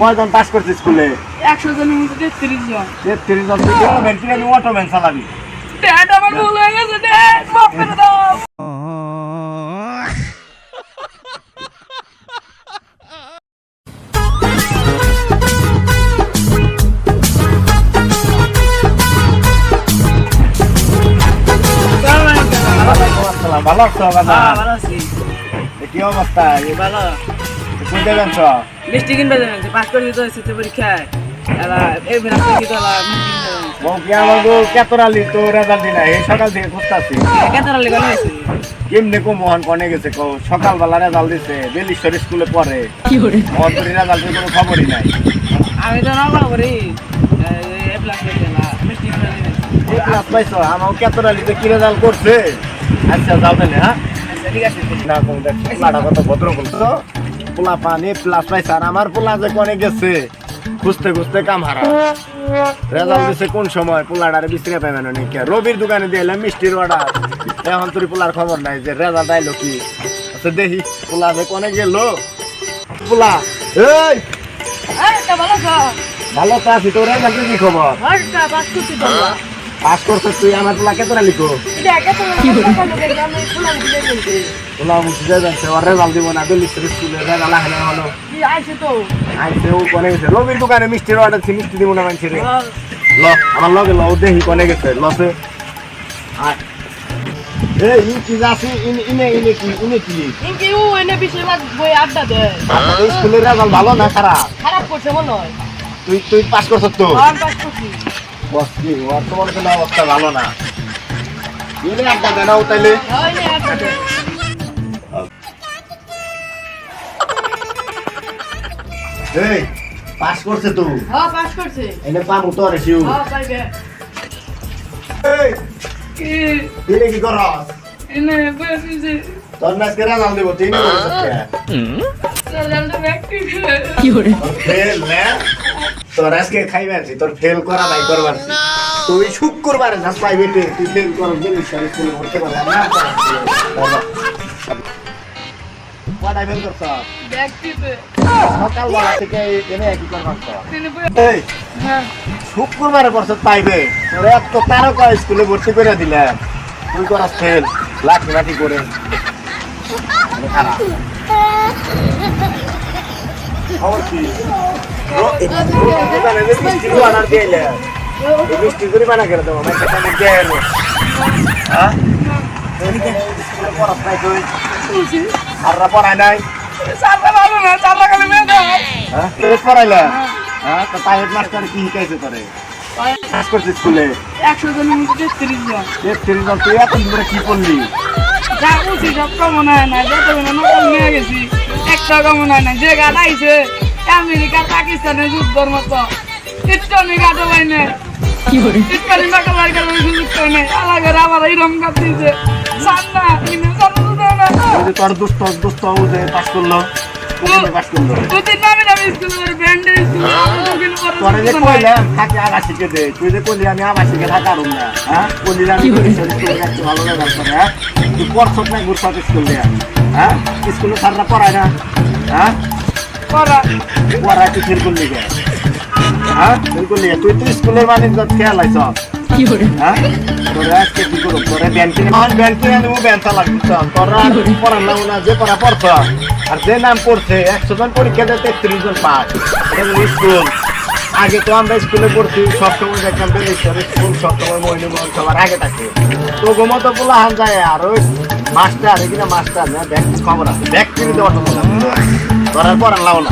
কয়জন পাস করছে স্কুলে একশো জনের মধ্যে তেত্রিশ জন। তেত্রিশ জন। তুই ভ্যান কিনে অটো ভ্যান চালাবি। ড্যাড আমার ভুল হয়ে গেছে ড্যাড মাফ করে দাও। ভালো আছো ভালো আছি। কি অবস্থা? ভালো। কোন যাবেন চ মিষ্টি কিনবে দেবেন পাস করে দিতে হয়েছে পরীক্ষায়। এলা এই বিনা কি তো কি আমার বউ কেতরালি? তো রেজাল্ট দিনা এই সকাল থেকে খুঁজতাছি। কেতার লেগে হয়েছে? কেমনে কো মোহন কনে গেছে কো সকালবেলা রেজাল্ট দিছে বেলিশ্বর স্কুলে পড়ে। কি করে? মোহন করে রেজাল্টের কোনো খবরই নাই। আমি তো নর্মাল করি এ প্লাস না মিষ্টি কিনবে দেবেন এই পাইছো? আমার কেতরালিতে কি রেজাল্ট করছে? আচ্ছা যাও তাহলে হ্যাঁ? আচ্ছা ঠিক আছে। না কোন দেখ ভদ্র বলছো। পোলা পানি প্লাস পাইছে আর আমার পোলা যে কনে গেছে খুঁজতে খুঁজতে কাম হারা। রেজাল্ট দিছে কোন সময়? পোলাটারে বিক্রি পাই মানে নাকি? রবির দোকানে দিয়ে এলাম মিষ্টির অর্ডার এখন তোর পোলার খবর নাই যে রেজাল্ট আইলো কি? আচ্ছা দেখি পোলা যে কনে গেল। পোলা এই! ভালো তো আছি তোর রেজাল্টের কি খবর? আরে পাস করতে তুই আমার পোলা কেতটা লিখো। কি পোলা বুঝতে যাচ্ছে ওর রেজাল্ট দিব না দিল্লি স্কুলে রেজাল্ট আহে না হলো। কি আইসে ও কনে গেছে? রবির দোকানে মিষ্টির অর্ডার ছিল মিষ্টি দিব না মানছি রে ল আমার লগে ল ও দেখি কনে গেছে লসে। আর এই ই কি যাচ্ছে ইনে ইনে ইনে কি ইনে কি? ইনকি ও এনে বাদ বই আড্ডা এই স্কুলের রেজাল্ট ভালো না খারাপ? খারাপ করছে মনে হয়। তুই তুই পাস করছ তো? আমি পাস করছি। বস কি ওর তো মনে হয় অবস্থা ভালো না। ইনে আড্ডা দেন ও তাইলে। এই পাস করছে তো। হ্যাঁ পাস করছে। এনে পাবো তো রে শিউ হ্যাঁ পাইবে। এই কি? ইনে কি করস এনে দিছে তোর না আজকে রেজাল্ট দিব তুই না করছিস কে? তোর ফেল না তোর আজকে খাইবে আছি তোর ফেল করা নাই করবার আছি। তুই শুক্রবারে যাস প্রাইভেটে তুই ফেল কর গেলি সারি স্কুলে ভর্তি করলাম না। কটায় ফেল করছ? ব্যক্তিতে সকালবেলা থেকে এনে কি করবার তিনি বই এই শুক্রবারে পড়ছ পাইবে তোর এত তারকা স্কুলে ভর্তি করে দিলাম তুই করাস ফেল লাঠি করে। মানে খবর কি? মিষ্টি করে দেবো তুই পড়ায় নাই পড়াইলে হ্যাঁ তো প্রাইভেট মাস্টার কি শিখাইছে তোরে কাজ একশো মধ্যে তেত্রিশ জন তেত্রিশ জন তুই এত করে কি করলি যা বলছি সব কমন হয় না যত নিয়ে গেছি একটা কমন হয় না যে গাছ আইছে আমেরিকা পাকিস্তানের যুদ্ধর মতো। নেই আলাদা আবার এইরকম দিয়েছে। সান্না সান্না যে তোর দুষ্ট দুষ্ট ও যে পাস করল কোনে পাস করল। দু তিন নামে নামে স্কুলের ব্যান্ডের তোরে যে কইলাম থাকে আবাসিকে দে। তুই যে কইলি আমি আবাসিকে থাকা রুম না হ্যাঁ? কইলি আমি ভালো হ্যাঁ? তুই না স্কুল দিয়ে হ্যাঁ? স্কুলে স্যাররা পড়ায় না হ্যাঁ? করা পড়ায় তুই ফেল করলি কে হ্যাঁ? ফেল করলি কে? তুই তো স্কুলের বাণিজ্য খেয়াল আইছ হ্যাঁ? তোরা আজকে কি করব? তোরা ব্যাংকে আমার ব্যাংকে আনব ব্যাংক লাগবে তোরা পড়ার নাম না যে পড়া পড়ছ। আর যে নাম পড়ছে একশো জন পরীক্ষা দেয় তেত্রিশ জন পাস। স্কুল। আগে তো আমরা স্কুলে পড়ছি সবসময় দেখতাম বেলেশ্বর স্কুল সবসময় মহিলা সবার আগে থাকে। তো গোমতো বলা হান যায়, আর ওই মাস্টার এখানে মাস্টার না ব্যাংক খবর আছে। ব্যাংক কিনে দেওয়ার করার পর লাও না।